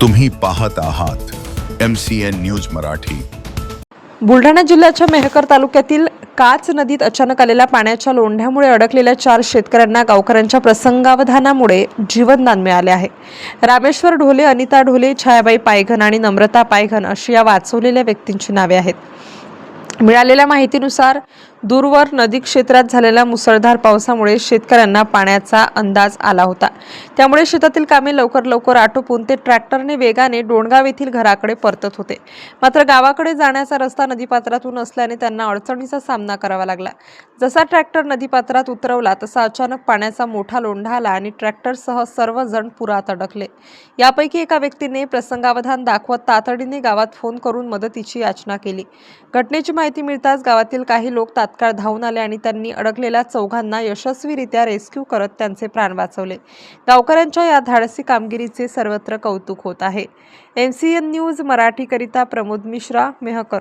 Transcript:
तुम्ही पाहत आहात M C N news Marathi. Buldhana जिल्ह्याच्या मेहकर तालुक्यातील काच नदीत अचानक आलेल्या पाण्याच्या लोंढ्यामुळे अडकलेल्या चार शेतकऱ्यांना गावकऱ्यांच्या प्रसंगावधानामुळे जीवनदान मिळाले आहे. रामेश्वर ढोले अनिता ढोले छायाबाई पायघन आणि नम्रता पायघन अशी या वाचवलेल्या व्यक्तींची नावे आहेत. मिळालेल्या माहितीनुसार दूरवर नदी क्षेत्रात झालेल्या मुसळधार पावसामुळे शेतकऱ्यांना पाण्याचा अंदाज आला होता. त्यामुळे शेतातील कामे लवकर लवकर आटोपून ते ट्रॅक्टरने वेगाने डोणगाव येथील घराकडे परतत होते. मात्र गावाकडे जाण्याचा रस्ता नदीपात्रातून असल्याने त्यांना अडचणीचा सामना करावा लागला. जसा ट्रॅक्टर नदीपात्रात उतरवला तसा अचानक पाण्याचा मोठा लोंढा आला आणि ट्रॅक्टरसह सर्वजण पुरात अडकले. यापैकी एका व्यक्तीने प्रसंगावधान दाखवत तातडीने गावात फोन करून मदतीची याचना केली. घटनेची माहिती मिळताच गावातील काही लोक तात्काळ धावून आले आणि त्यांनी अडकलेल्या चौघांना यशस्वीरित्या रेस्क्यू करत त्यांचे प्राण वाचवले. गावकऱ्यांच्या या धाडसी कामगिरीचे सर्वत्र कौतुक होत आहे. एम सी एन न्यूज मराठीकरिता प्रमोद मिश्रा मेहकर.